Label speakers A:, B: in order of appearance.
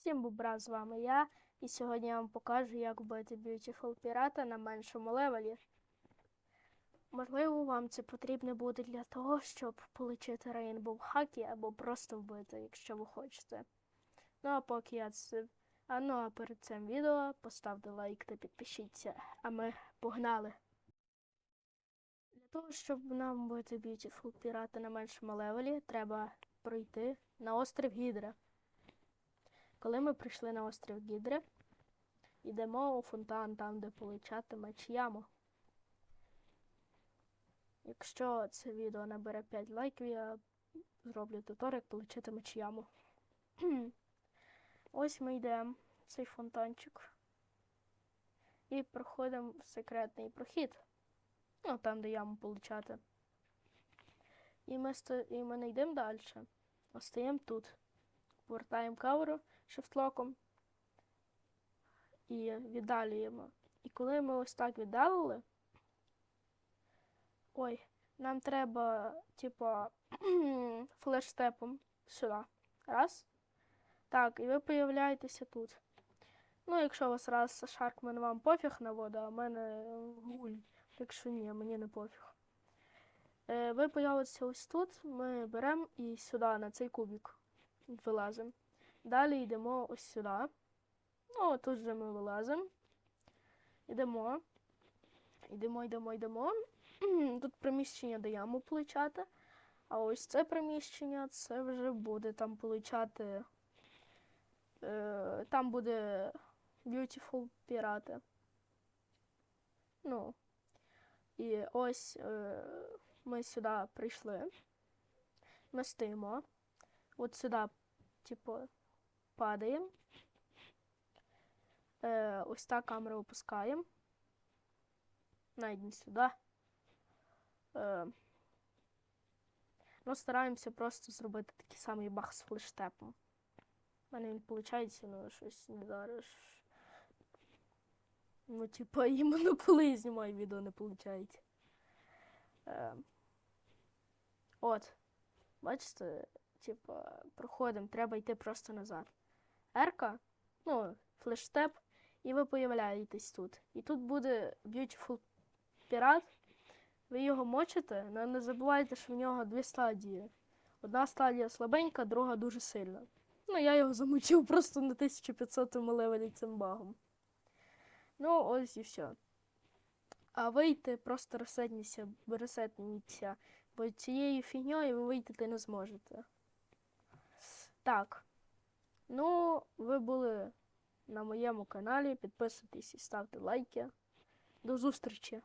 A: Всім бубра, з вами я, і сьогодні я вам покажу, як вбити Beautiful пірата на меншому левелі. Можливо, вам це потрібно буде для того, щоб отримати Rainbow хаки або просто вбити, якщо ви хочете. Ну а поки я це. А ну а перед цим відео поставте лайк та підпишіться, а ми погнали. Для того, щоб нам вбити Beautiful пірата на меншому левелі, треба пройти на острів Гідра. Коли ми прийшли на острів Гідри, йдемо у фонтан там, де получати меч яму. Якщо це відео набере 5 лайків, я зроблю тутор, як отримати меч яму. Ось ми йдемо в цей фонтанчик. І проходимо в секретний прохід. Ну, там, де яму получати. І ми, сто... і ми не йдемо далі. Остаємо тут. Повертаємо камеру шифтлоком і віддалюємо. І коли ми ось так віддалили, ой, нам треба, типа, флештепом сюди. Раз. Так, і ви появляєтеся тут. Ну, якщо у вас раз Шаркмен вам пофіг на воду, а в мене гуль. Так що ні, мені не пофіг. Е, ви появитеся ось тут, ми беремо і сюди, на цей кубик, вилазимо. Далі йдемо ось сюди. Ну, тут же ми вилазимо. Йдемо. Йдемо, йдемо, йдемо. Тут приміщення де яму получати. А ось це приміщення, це вже буде там получати. Е, там буде Beautiful пірати. Ну. І ось е, ми сюди прийшли. Ми стоїмо. От сюди, типу, падаємо. Е, ось так камеру опускаємо. Навіть сюди. Е, ну, стараємося просто зробити такий самий бах з флештепом. У мене він виходить, ну щось не зараз. Ну, типа, іменно коли я знімаю відео, не виходить. Е, от. Бачите, типа, проходимо, треба йти просто назад. Ерка, ну, флештеп, і ви появляєтесь тут. І тут буде Beautiful пірат. Ви його мочите, але не забувайте, що в нього дві стадії. Одна стадія слабенька, друга дуже сильна. Ну, я його замочив просто на 1500 левелі цим багом. Ну, ось і все. А вийти просто ресетніться, ресетніться, бо цією фігньою ви вийти не зможете. Так. Ну, ви були на моєму каналі. Підписуйтесь і ставте лайки. До зустрічі!